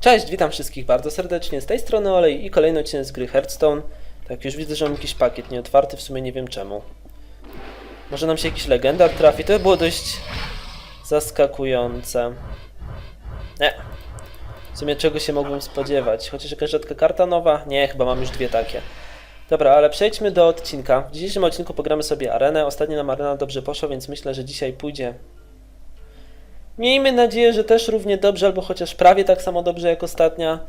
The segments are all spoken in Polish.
Cześć, witam wszystkich bardzo serdecznie. Z tej strony Olej i kolejny odcinek z gry Hearthstone. Tak, już widzę, że mam jakiś pakiet nieotwarty, w sumie nie wiem czemu. Może nam się jakiś legendar trafi, to by było dość zaskakujące. Nie. W sumie czego się mogłem spodziewać? Chociaż jakaś rzadka karta nowa? Nie, chyba mam już dwie takie. Dobra, ale przejdźmy do odcinka. W dzisiejszym odcinku pogramy sobie arenę. Ostatnio nam arena dobrze poszła, więc myślę, że dzisiaj pójdzie Miejmy nadzieję, że też równie dobrze, albo chociaż prawie tak samo dobrze jak ostatnia.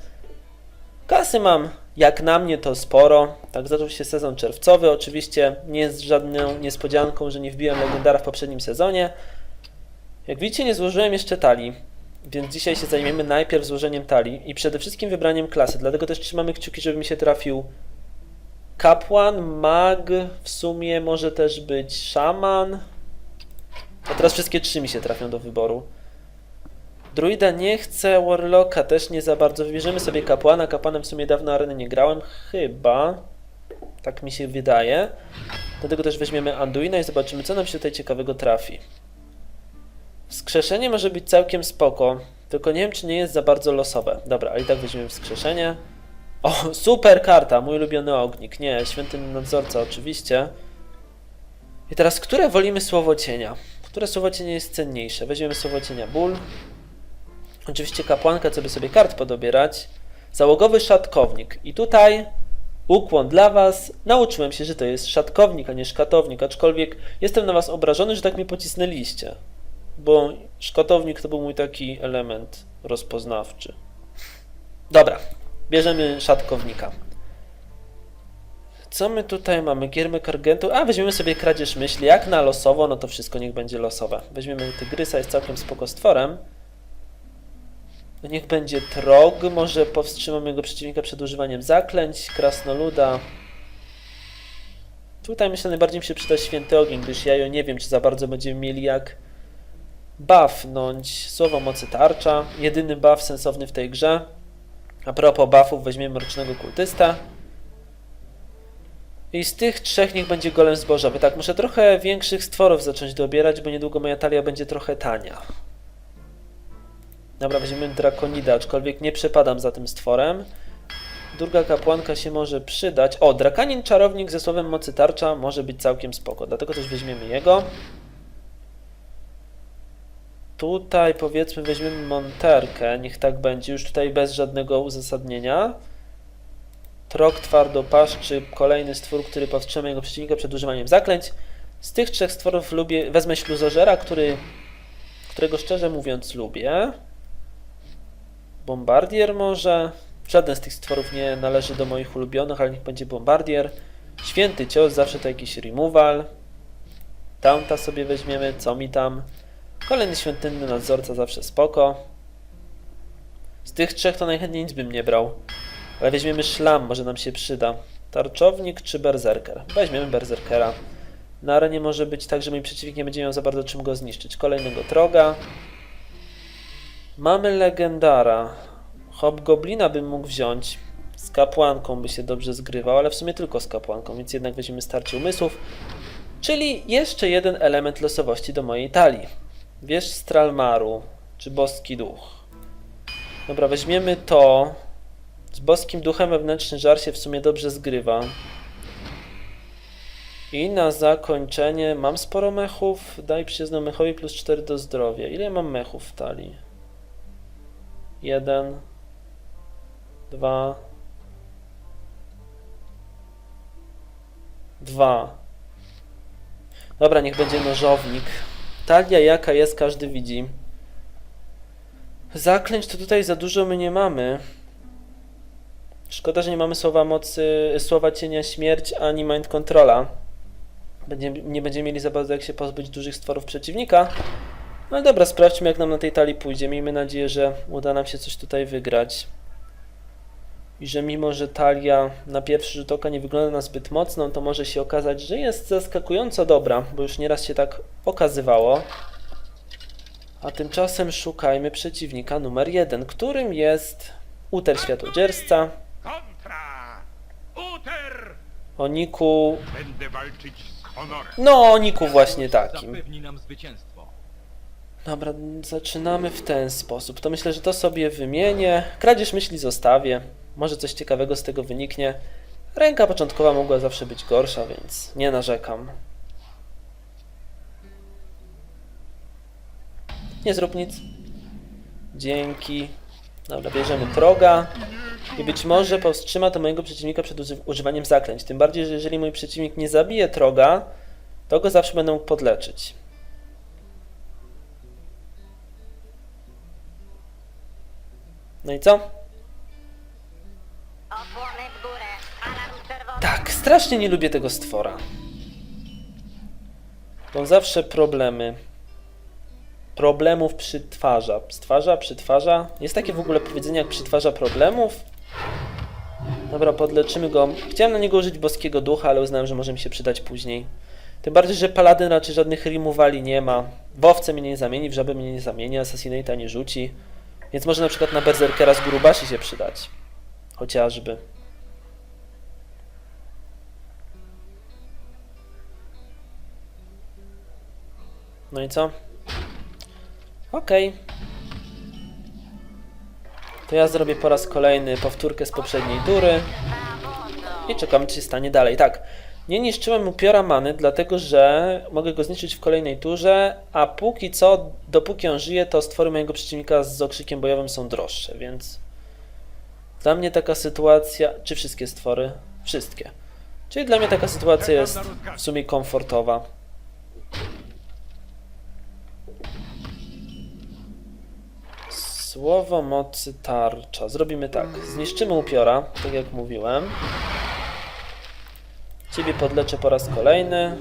Kasy mam, jak na mnie, to sporo. Tak zaczął się sezon czerwcowy. Oczywiście nie jest żadną niespodzianką, że nie wbiłem legendara w poprzednim sezonie. Jak widzicie, nie złożyłem jeszcze talii, więc dzisiaj się zajmiemy najpierw złożeniem talii i przede wszystkim wybraniem klasy. Dlatego też trzymamy kciuki, żeby mi się trafił kapłan, mag, w sumie może też być szaman. A teraz wszystkie trzy mi się trafią do wyboru. Druida nie chce, Warlocka też nie za bardzo. Wybierzemy sobie kapłana. Kapłanem w sumie dawno areny nie grałem, chyba. Tak mi się wydaje. Dlatego też weźmiemy Anduina i zobaczymy, co nam się tutaj ciekawego trafi. Wskrzeszenie może być całkiem spoko, tylko nie wiem, czy nie jest za bardzo losowe. Dobra, ale i tak weźmiemy wskrzeszenie. O, super karta, mój ulubiony ognik. Nie, świątynny nadzorca oczywiście. I teraz, które wolimy słowo cienia? Które słowo cienia jest cenniejsze? Weźmiemy słowo cienia ból. Oczywiście kapłanka, co by sobie kart podobierać. Załogowy szatkownik. I tutaj ukłon dla Was. Nauczyłem się, że to jest szatkownik, a nie szkatownik, aczkolwiek jestem na Was obrażony, że tak mi pocisnęliście. Bo szkatownik to był mój taki element rozpoznawczy. Dobra, bierzemy szatkownika. Co my tutaj mamy? Giermy Kargentu. A, weźmiemy sobie kradzież myśli. Jak na losowo, no to wszystko niech będzie losowe. Weźmiemy Tygrysa, jest całkiem spoko stworem. Niech będzie Trog, może powstrzymamy jego przeciwnika przed używaniem zaklęć, Krasnoluda. Tutaj myślę najbardziej mi się przyda Święty Ogień, gdyż ja nie wiem, czy za bardzo będziemy mieli jak buffnąć. Słowo mocy tarcza, jedyny buff sensowny w tej grze. A propos buffów, weźmiemy Mrocznego Kultysta. I z tych trzech niech będzie golem zbożowy. Tak, muszę trochę większych stworów zacząć dobierać, bo niedługo moja talia będzie trochę tania. Dobra, weźmiemy Drakonida, aczkolwiek nie przepadam za tym stworem. Druga kapłanka się może przydać. O, Drakanin Czarownik ze słowem mocy tarcza może być całkiem spoko, dlatego też weźmiemy jego. Tutaj powiedzmy weźmiemy Monterkę, niech tak będzie, już tutaj bez żadnego uzasadnienia. Trok Twardopaszczy, kolejny stwór, który powstrzyma jego przeciwnika przed używaniem zaklęć. Z tych trzech stworów lubię, wezmę Śluzożera, który, którego szczerze mówiąc lubię. Bombardier może. Żaden z tych stworów nie należy do moich ulubionych, ale niech będzie Bombardier. Święty cios, zawsze to jakiś removal. Taunta sobie weźmiemy, co mi tam. Kolejny świątynny nadzorca, zawsze spoko. Z tych trzech to najchętniej nic bym nie brał. Ale weźmiemy szlam, może nam się przyda. Tarczownik czy berserker? Weźmiemy berserkera. Na arenie może być tak, że mój przeciwnik nie będzie miał za bardzo czym go zniszczyć. Kolejnego troga. Mamy legendara. Hobgoblina bym mógł wziąć. Z kapłanką by się dobrze zgrywał, ale w sumie tylko z kapłanką, więc jednak weźmiemy starcie umysłów. Czyli jeszcze jeden element losowości do mojej talii. Wież Stralmaru, czy boski duch. Dobra, weźmiemy to. Z boskim duchem wewnętrzny żar się w sumie dobrze zgrywa. I na zakończenie mam sporo mechów. Daj przyjezdną mechowi plus 4 do zdrowia. Ile mam mechów w talii? Jeden, dwa, dwa. Dobra, niech będzie nożownik. Talia jaka jest, każdy widzi. Zaklęć to tutaj za dużo my nie mamy. Szkoda, że nie mamy słowa mocy, słowa cienia śmierć ani mind controla. Będzie, nie będziemy mieli za bardzo jak się pozbyć dużych stworów przeciwnika. No dobra, sprawdźmy jak nam na tej talii pójdzie. Miejmy nadzieję, że uda nam się coś tutaj wygrać. I że mimo, że talia na pierwszy rzut oka nie wygląda na zbyt mocną, to może się okazać, że jest zaskakująco dobra, bo już nieraz się tak okazywało. A tymczasem szukajmy przeciwnika numer jeden, którym jest Uter! Uter! o niku... Będę walczyć z honorem. No, o niku właśnie takim. Zapewni nam zwycięstwo. Dobra, zaczynamy w ten sposób. To myślę, że to sobie wymienię. Kradzież myśli zostawię. Może coś ciekawego z tego wyniknie. Ręka początkowa mogła zawsze być gorsza, więc nie narzekam. Nie zrób nic. Dzięki. Dobra, bierzemy proga. I być może powstrzyma to mojego przeciwnika przed uży- używaniem zaklęć. Tym bardziej, że jeżeli mój przeciwnik nie zabije troga, to go zawsze będę mógł podleczyć. No i co? Tak, strasznie nie lubię tego stwora. Bo zawsze problemy. Problemów przytwarza. Stwarza, przytwarza. Jest takie w ogóle powiedzenie jak przytwarza problemów? Dobra, podleczymy go. Chciałem na niego użyć boskiego ducha, ale uznałem, że może mi się przydać później. Tym bardziej, że paladyn raczej żadnych removali nie ma. W mnie nie zamieni, w żabę mnie nie zamieni, Assassinate'a nie rzuci. Więc może na przykład na Berserkera z Gurubashi się przydać. Chociażby. No i co? Okej. To ja zrobię po raz kolejny powtórkę z poprzedniej tury. I czekamy, czy się stanie dalej. Tak. Nie niszczyłem upiora many, dlatego że mogę go zniszczyć w kolejnej turze, a póki co, dopóki on żyje, to stwory mojego przeciwnika z okrzykiem bojowym są droższe, więc dla mnie taka sytuacja, czy wszystkie stwory? Wszystkie. Czyli dla mnie taka sytuacja jest w sumie komfortowa. Słowo mocy tarcza. Zrobimy tak. Zniszczymy upiora, tak jak mówiłem. Ciebie podleczę po raz kolejny.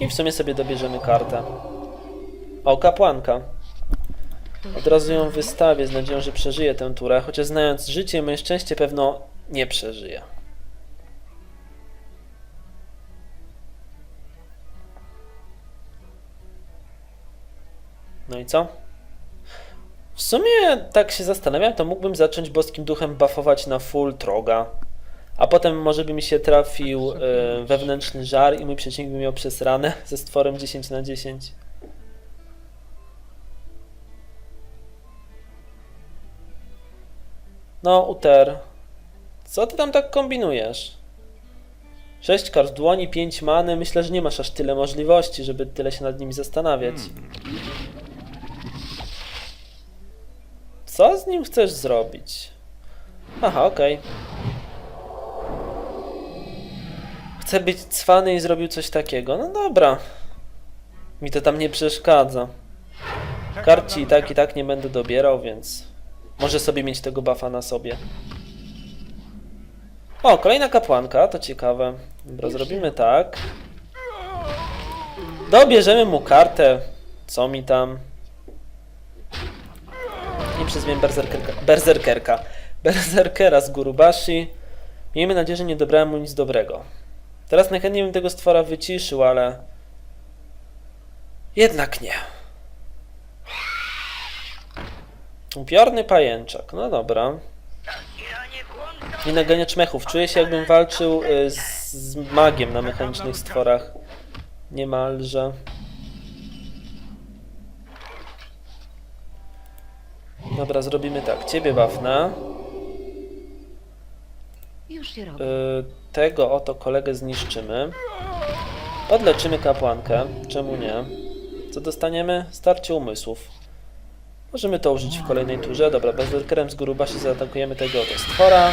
I w sumie sobie dobierzemy kartę. O, kapłanka. Od razu ją wystawię z nadzieją, że przeżyje tę turę, chociaż znając życie, moje szczęście pewno nie przeżyje. No i co? W sumie tak się zastanawiam, to mógłbym zacząć boskim duchem buffować na full troga. A potem może by mi się trafił e, wewnętrzny żar i mój przeciwnik by miał przesrane ze stworem 10 na 10. No, Uter. Co ty tam tak kombinujesz? 6 kart w dłoni, 5 many. Myślę, że nie masz aż tyle możliwości, żeby tyle się nad nimi zastanawiać. Co z nim chcesz zrobić? Aha, okej. Chcę być cwany i zrobił coś takiego. No dobra. Mi to tam nie przeszkadza. Kart ci i tak i tak nie będę dobierał, więc może sobie mieć tego buffa na sobie. O, kolejna kapłanka, to ciekawe. Dobra, zrobimy tak. Dobierzemy mu kartę. Co mi tam? Nie przyzwiemy berserkerka. Berserkerka. Berserkera z Gurubashi. Miejmy nadzieję, że nie dobrałem mu nic dobrego. Teraz najchętniej bym tego stwora wyciszył, ale... Jednak nie. Upiorny pajęczak. No dobra. Nie naganiacz mechów. Czuję się jakbym walczył y, z, z magiem na mechanicznych stworach. Niemalże. Dobra, zrobimy tak. Ciebie wafna. Już się robi. Y, tego oto kolegę zniszczymy. Odleczymy kapłankę. Czemu nie? Co dostaniemy? Starcie umysłów. Możemy to użyć w kolejnej turze. Dobra, bezerkerem z Gurubashi zaatakujemy tego oto stwora.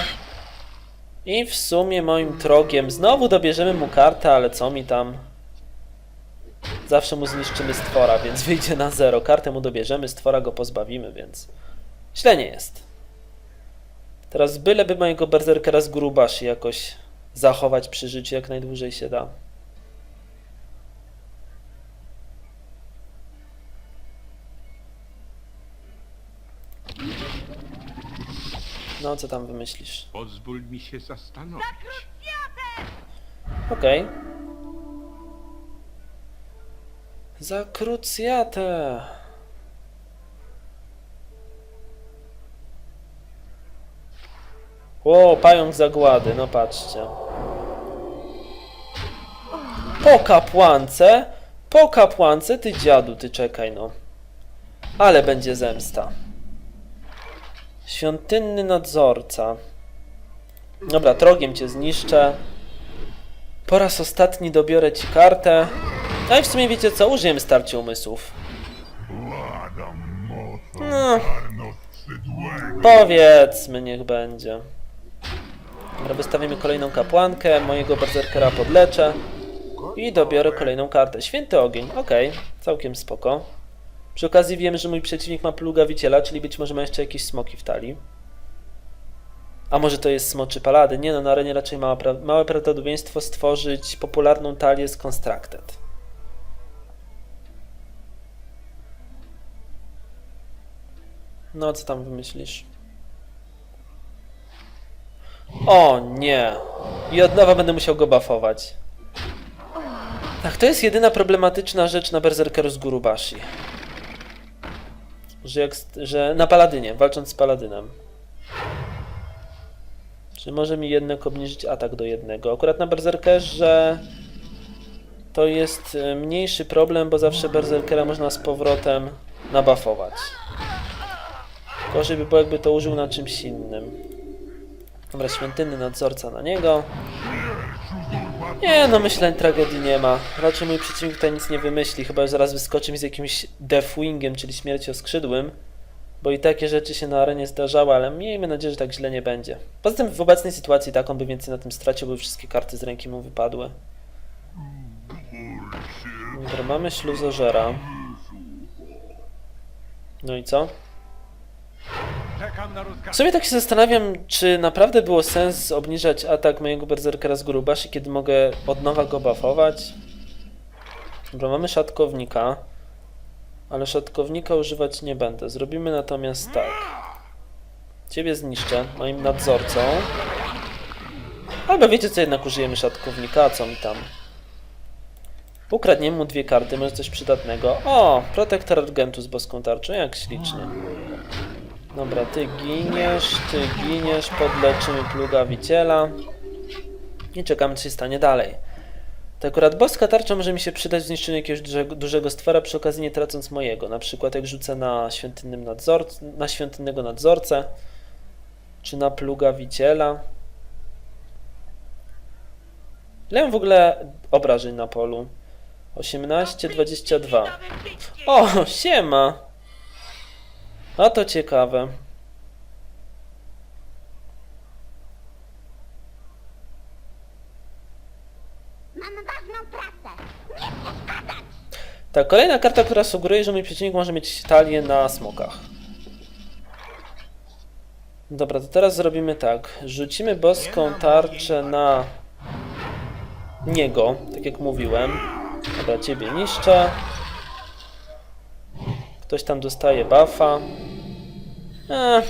I w sumie moim trogiem znowu dobierzemy mu kartę, ale co mi tam? Zawsze mu zniszczymy stwora, więc wyjdzie na zero. Kartę mu dobierzemy, stwora go pozbawimy, więc źle nie jest. Teraz byleby mojego berserkera z Gurubashi jakoś zachować przy życiu jak najdłużej się da. No, co tam wymyślisz? Pozwól mi się zastanowić. Okej. Za krucjatę. O, pająk zagłady, no patrzcie. Po kapłance, po kapłance, ty dziadu, ty czekaj no. Ale będzie zemsta. Świątynny nadzorca. Dobra, trogiem cię zniszczę. Po raz ostatni dobiorę ci kartę. No i w sumie wiecie co? Użyjemy starcia umysłów. No, powiedzmy, niech będzie. Dobra, wystawimy kolejną kapłankę, mojego berserkera podleczę i dobiorę kolejną kartę. Święty ogień, okej, całkiem spoko. Przy okazji wiem, że mój przeciwnik ma plugawiciela, czyli być może ma jeszcze jakieś smoki w talii. A może to jest smoczy palady? Nie no, na arenie raczej mała pra małe prawdopodobieństwo stworzyć popularną talię z Constructed. No, co tam wymyślisz? O nie! I od nowa będę musiał go buffować. Tak, to jest jedyna problematyczna rzecz na Berserkeru z Gurubashi. Że, jak, że na Paladynie, walcząc z Paladynem. Czy może mi jednak obniżyć atak do jednego? Akurat na Berserkerze to jest e, mniejszy problem, bo zawsze Berserkera można z powrotem nabuffować. Gorzej by było, jakby to użył na czymś innym. Dobra, świątynny nadzorca na niego. Nie, no myślę, tragedii nie ma. Raczej mój przeciwnik tutaj nic nie wymyśli, chyba że zaraz wyskoczy mi z jakimś Deathwingiem, czyli śmiercioskrzydłym. Bo i takie rzeczy się na arenie zdarzały, ale miejmy nadzieję, że tak źle nie będzie. Poza tym w obecnej sytuacji tak on by więcej na tym stracił, bo wszystkie karty z ręki mu wypadły. Dobra, mamy śluzożera. No i co? W sumie tak się zastanawiam, czy naprawdę było sens obniżać atak mojego berserkera z Gurubashi, kiedy mogę od nowa go buffować. Dobra, mamy szatkownika, ale szatkownika używać nie będę. Zrobimy natomiast tak. Ciebie zniszczę moim nadzorcą. Albo wiecie co, jednak użyjemy szatkownika, a co mi tam? Ukradniemy mu dwie karty, może coś przydatnego. O, protektor Argentu z boską tarczą, jak ślicznie. Dobra, ty giniesz, ty giniesz, podleczymy plugawiciela i czekamy, co się stanie dalej. To akurat boska tarcza może mi się przydać w zniszczeniu jakiegoś dużego, dużego stwora, przy okazji nie tracąc mojego. Na przykład jak rzucę na, świątynnym nadzor, na świątynnego nadzorcę, czy na plugawiciela. Ile mam w ogóle obrażeń na polu? 18, 22. O, siema! A to ciekawe. Mam ważną pracę. Tak, kolejna karta, która sugeruje, że mój przeciwnik może mieć talię na smokach. Dobra, to teraz zrobimy tak. Rzucimy boską tarczę na niego, tak jak mówiłem. Dobra, ciebie niszczę. Ktoś tam dostaje buffa. Eh,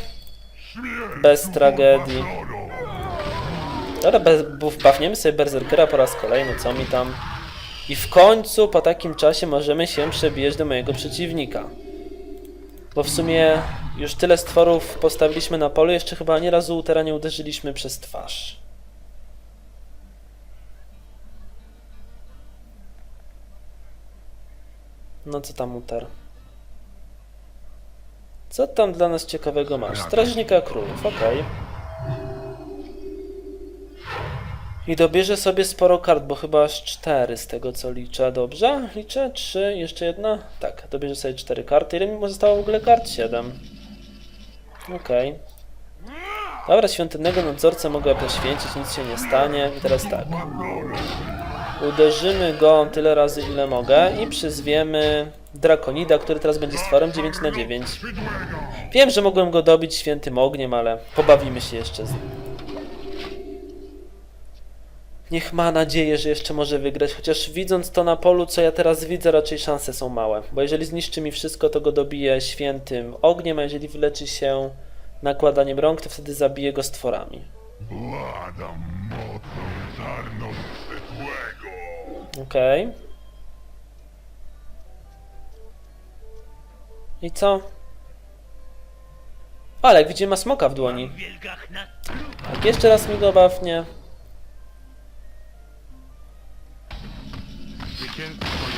bez tragedii. Dobra, bez, buff, buffniemy sobie Berserkera po raz kolejny, co mi tam. I w końcu po takim czasie możemy się przebijać do mojego przeciwnika. Bo w sumie już tyle stworów postawiliśmy na polu, jeszcze chyba ani razu Utera nie uderzyliśmy przez twarz. No co tam Uter? Co tam dla nas ciekawego masz? Strażnika królów, okej. I dobierze sobie sporo kart, bo chyba aż cztery z tego co liczę. Dobrze? Liczę? Trzy, jeszcze jedna? Tak, dobierze sobie cztery karty. Ile mi zostało w ogóle kart? Siedem. Okej. Dobra, świątynnego nadzorcę mogę poświęcić, nic się nie stanie. I teraz tak. Uderzymy go tyle razy, ile mogę i przyzwiemy Drakonida, który teraz będzie stworem 9 na 9 Wiem, że mogłem go dobić świętym ogniem, ale pobawimy się jeszcze z nim. Niech ma nadzieję, że jeszcze może wygrać, chociaż widząc to na polu, co ja teraz widzę, raczej szanse są małe. Bo jeżeli zniszczy mi wszystko, to go dobije świętym ogniem, a jeżeli wyleczy się nakładaniem rąk, to wtedy zabije go stworami. Władam mocą Okej. I co? Ale jak widzimy ma smoka w dłoni. Tak, jeszcze raz mi go bafnie.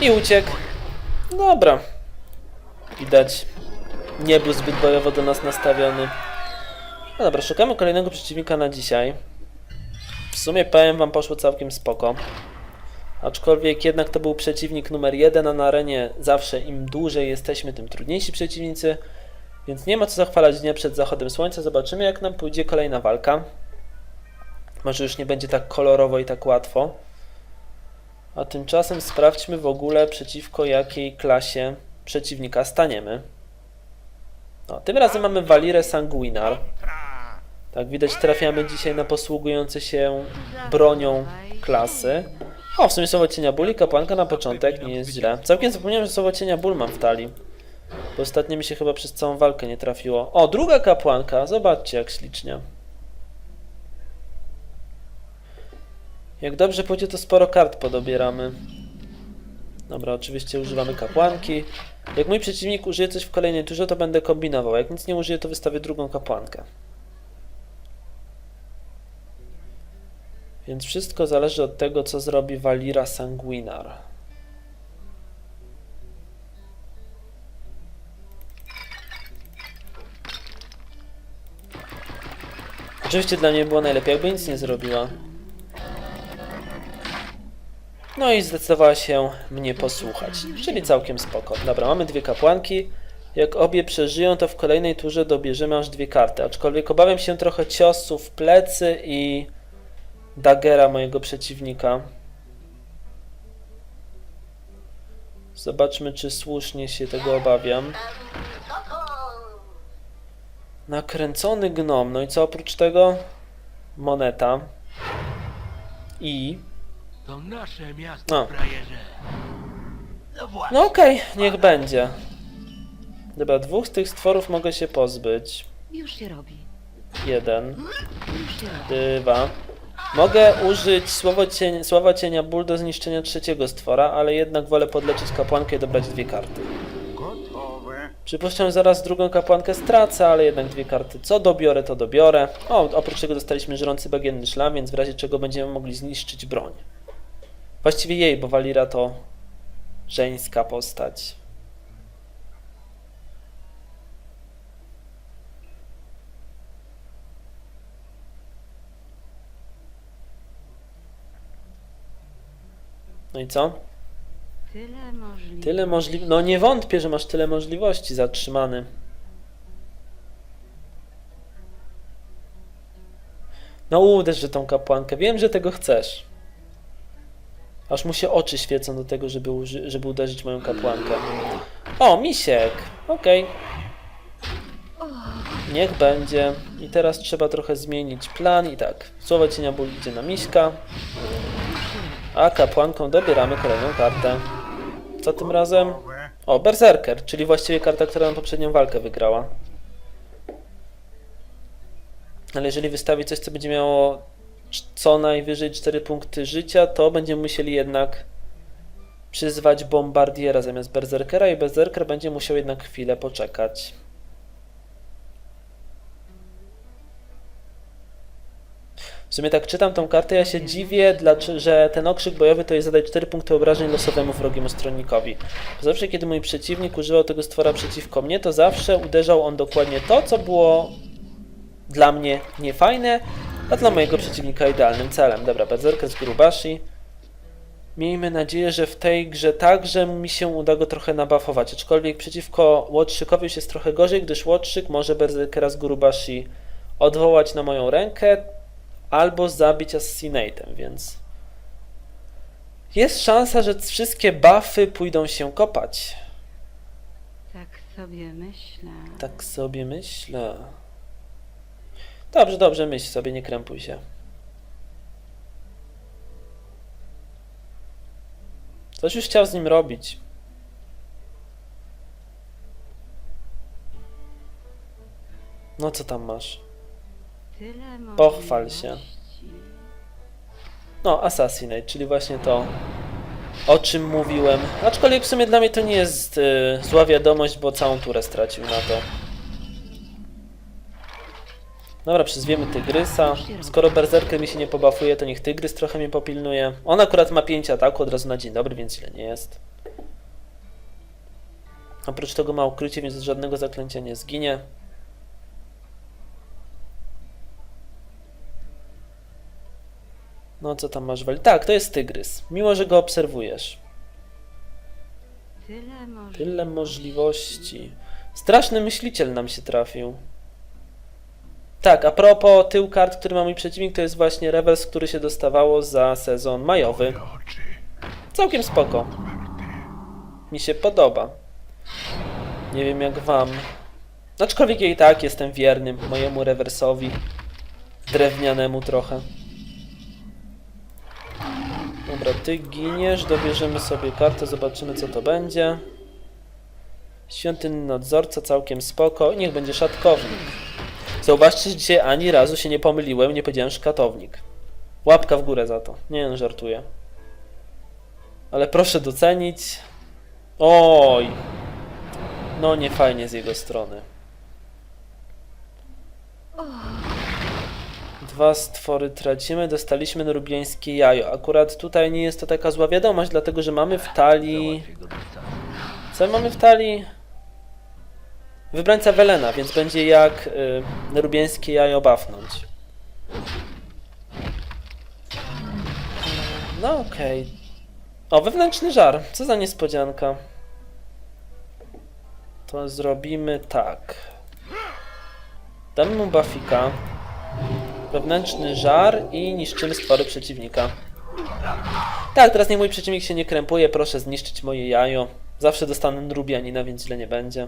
I uciekł. Dobra. Widać. nie był zbyt bojowo do nas nastawiony. No dobra, szukamy kolejnego przeciwnika na dzisiaj. W sumie powiem wam poszło całkiem spoko. Aczkolwiek jednak to był przeciwnik numer jeden, a na arenie zawsze im dłużej jesteśmy, tym trudniejsi przeciwnicy. Więc nie ma co zachwalać dnia przed zachodem słońca. Zobaczymy jak nam pójdzie kolejna walka. Może już nie będzie tak kolorowo i tak łatwo. A tymczasem sprawdźmy w ogóle przeciwko jakiej klasie przeciwnika staniemy. No, tym razem mamy Valirę Sanguinar. Tak, widać trafiamy dzisiaj na posługujące się bronią klasy. O, w sumie słowo cienia ból i kapłanka na początek, nie jest źle. Całkiem zapomniałem, że słowo cienia ból mam w talii. Bo ostatnio mi się chyba przez całą walkę nie trafiło. O, druga kapłanka, zobaczcie jak ślicznie. Jak dobrze pójdzie, to sporo kart podobieramy. Dobra, oczywiście używamy kapłanki. Jak mój przeciwnik użyje coś w kolejnej turze, to będę kombinował. Jak nic nie użyje, to wystawię drugą kapłankę. Więc wszystko zależy od tego, co zrobi Valira Sanguinar. Oczywiście dla niej było najlepiej, jakby nic nie zrobiła. No i zdecydowała się mnie posłuchać, czyli całkiem spoko. Dobra, mamy dwie kapłanki. Jak obie przeżyją, to w kolejnej turze dobierzemy aż dwie karty. Aczkolwiek obawiam się trochę ciosów w plecy i dagera mojego przeciwnika. Zobaczmy, czy słusznie się tego obawiam. Nakręcony gnom. No i co oprócz tego? Moneta. I To nasze miasto, No. frajerze. No. No okej, niech będzie. Dobra, dwóch z tych stworów mogę się pozbyć. Już się robi. Jeden, Już się robi. dwa. Mogę użyć słowo słowa cienia ból do zniszczenia trzeciego stwora, ale jednak wolę podleczyć kapłankę i dobrać dwie karty. Gotowe. Przypuszczam, zaraz drugą kapłankę stracę, ale jednak dwie karty. Co dobiorę, to dobiorę. O, oprócz tego dostaliśmy żrący bagienny szlam, więc w razie czego będziemy mogli zniszczyć broń. Właściwie jej, bo Walira to żeńska postać. No i co? Tyle możliwe. Tyle możliwości. No nie wątpię, że masz tyle możliwości zatrzymany. No uderz, że tą kapłankę. Wiem, że tego chcesz. Aż mu się oczy świecą do tego, żeby, uży- żeby uderzyć moją kapłankę. O, misiek. Okej. Niech będzie. I teraz trzeba trochę zmienić plan. I tak, słowo cienia ból idzie na miśka. A kapłanką dobieramy kolejną kartę. Co tym razem? O, Berserker, czyli właściwie karta, która nam poprzednią walkę wygrała. Ale jeżeli wystawi coś, co będzie miało co najwyżej 4 punkty życia, to będziemy musieli jednak przyzwać Bombardiera zamiast Berserkera i Berserker będzie musiał jednak chwilę poczekać. Sumie tak czytam tą kartę, ja się dziwię, dlaczego, że ten okrzyk bojowy to jest zadać 4 punkty obrażeń losowemu wrogiemu stronnikowi. Zawsze kiedy mój przeciwnik używał tego stwora przeciwko mnie, to zawsze uderzał on dokładnie to, co było dla mnie niefajne, a dla mojego przeciwnika idealnym celem. Dobra, Berserker z Gurubashi. Miejmy nadzieję, że w tej grze także mi się uda go trochę nabuffować, aczkolwiek przeciwko Łotrzykowi już jest trochę gorzej, gdyż Łotrzyk może Berserkera z Gurubashi odwołać na moją rękę, albo zabić Assassinatem, więc jest szansa, że wszystkie buffy pójdą się kopać. Tak sobie myślę. Tak sobie myślę. Dobrze, dobrze, myśl sobie, nie krępuj się. Coś już chciał z nim robić. No co tam masz? Pochwal się. No, Assassinate, czyli właśnie to, o czym mówiłem. Aczkolwiek w sumie dla mnie to nie jest y, zła wiadomość, bo całą turę stracił na to. Dobra, przyzwiemy Tygrysa. Skoro Berserker mi się nie pobafuje, to niech Tygrys trochę mnie popilnuje. On akurat ma 5 ataku od razu na dzień dobry, więc źle nie jest. Oprócz tego ma ukrycie, więc żadnego zaklęcia nie zginie. No co tam masz wali? Tak, to jest tygrys. Miło, że go obserwujesz. Tyle możliwości. Tyle możliwości. Straszny myśliciel nam się trafił. Tak, a propos tył kart, który ma mój przeciwnik, to jest właśnie rewers, który się dostawało za sezon majowy. Całkiem spoko. Mi się podoba. Nie wiem jak wam. Aczkolwiek ja i tak jestem wierny mojemu rewersowi. Drewnianemu trochę. Dobra, ty giniesz, dobierzemy sobie kartę, zobaczymy co to będzie. Świątynny nadzorca, całkiem spoko. Niech będzie szatkownik. Zauważcie, że dzisiaj ani razu się nie pomyliłem, nie powiedziałem szkatownik. Łapka w górę za to. Nie, no, żartuję. Ale proszę docenić. Oj! No nie fajnie z jego strony. Dwa stwory tracimy, dostaliśmy norubiańskie jajo. Akurat tutaj nie jest to taka zła wiadomość, dlatego że mamy w talii... Co mamy w talii? Wybrańca Welena, więc będzie jak y, norubiańskie jajo bafnąć. No okej. O, wewnętrzny żar. Co za niespodzianka. To zrobimy tak. Damy mu buffika. Wewnętrzny żar i niszczymy stwory przeciwnika. Tak, teraz nie mój przeciwnik się nie krępuje. Proszę zniszczyć moje jajo. Zawsze dostanę Nubianina, więc źle nie będzie.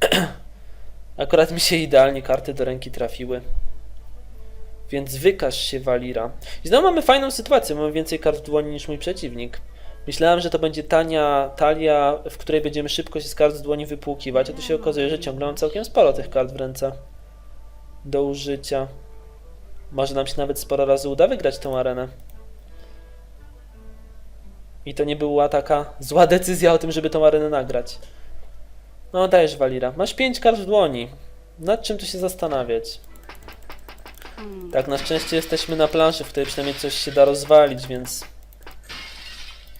Akurat mi się idealnie karty do ręki trafiły. Więc wykaż się, Walira. I znowu mamy fajną sytuację. Mamy więcej kart w dłoni niż mój przeciwnik. Myślałem, że to będzie tania talia, w której będziemy szybko się z kart z dłoni wypłukiwać, a tu się okazuje, że ciągle mam całkiem sporo tych kart w ręce do użycia. Może nam się nawet sporo razy uda wygrać tę arenę. I to nie była taka zła decyzja o tym, żeby tą arenę nagrać. No dajesz, Walira. Masz 5 kart w dłoni. Nad czym tu się zastanawiać? Hmm. Tak, na szczęście jesteśmy na planszy, w której przynajmniej coś się da rozwalić, więc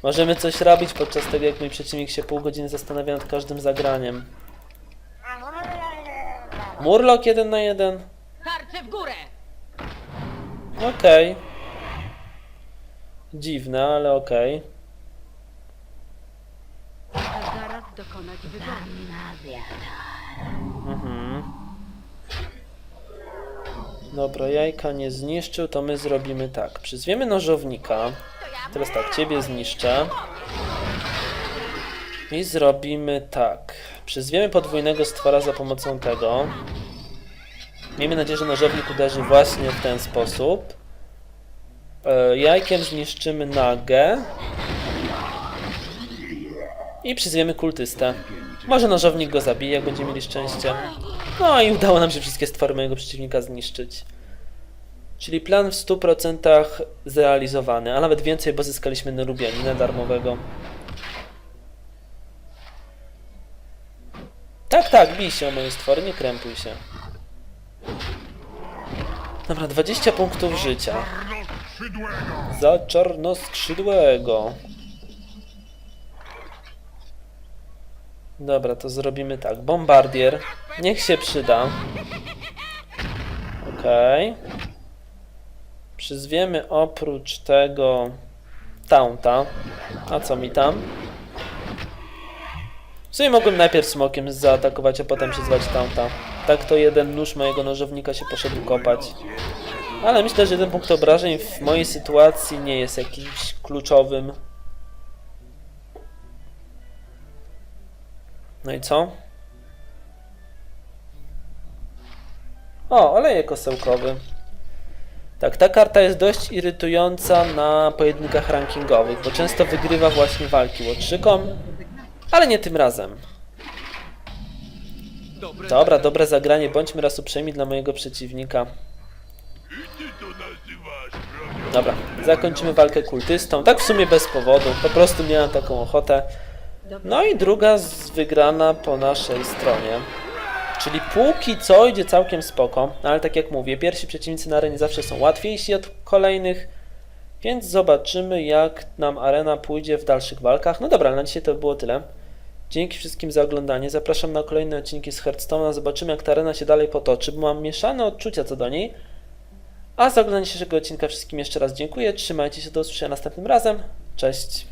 możemy coś robić podczas tego, jak mój przeciwnik się pół godziny zastanawia nad każdym zagraniem. Murloc jeden na jeden. Tarcze w górę! Okej. Dziwne, ale okej. A zaraz dokonać wyboru. Mhm. Dobra, jajka nie zniszczył, to my zrobimy tak. Przyzwiemy nożownika. Teraz tak, ciebie zniszczę. I zrobimy tak. Przyzwiemy podwójnego stwora za pomocą tego. Miejmy nadzieję, że nożownik uderzy właśnie w ten sposób. E, Jajkiem zniszczymy nagę. I przyzwiemy kultystę. Może nożownik go zabije, jak będziemy mieli szczęście. No i udało nam się wszystkie stwory mojego przeciwnika zniszczyć. Czyli plan w 100% zrealizowany, a nawet więcej, bo zyskaliśmy Nerubianina darmowego. Tak, tak, bij się moje stwory, nie krępuj się. Dobra, 20 punktów życia. Za czarnoskrzydłego. Dobra, to zrobimy tak. Bombardier. Niech się przyda. Okej. Przyzwiemy oprócz tego Taunta. A co mi tam? Sumie mogłem najpierw smokiem zaatakować, a potem przyzwać Taunta. Tak to jeden nóż mojego nożownika się poszedł kopać. Ale myślę, że jeden punkt obrażeń w mojej sytuacji nie jest jakimś kluczowym. No i co? O, olejek osełkowy. Tak, ta karta jest dość irytująca na pojedynkach rankingowych, bo często wygrywa właśnie walki łotrzykom, ale nie tym razem. Dobra, dobre zagranie, bądźmy raz uprzejmi dla mojego przeciwnika. Dobra, zakończymy walkę kultystą. Tak w sumie bez powodu, po prostu miałem taką ochotę. No i druga wygrana po naszej stronie. Czyli póki co idzie całkiem spoko, ale tak jak mówię, pierwsi przeciwnicy na arenie zawsze są łatwiejsi od kolejnych, więc zobaczymy jak nam arena pójdzie w dalszych walkach. No dobra, na dzisiaj to było tyle. Dzięki wszystkim za oglądanie. Zapraszam na kolejne odcinki z Hearthstone'a. Zobaczymy, jak ta arena się dalej potoczy, bo mam mieszane odczucia co do niej. A za oglądanie dzisiejszego odcinka wszystkim jeszcze raz dziękuję. Trzymajcie się, do usłyszenia następnym razem. Cześć.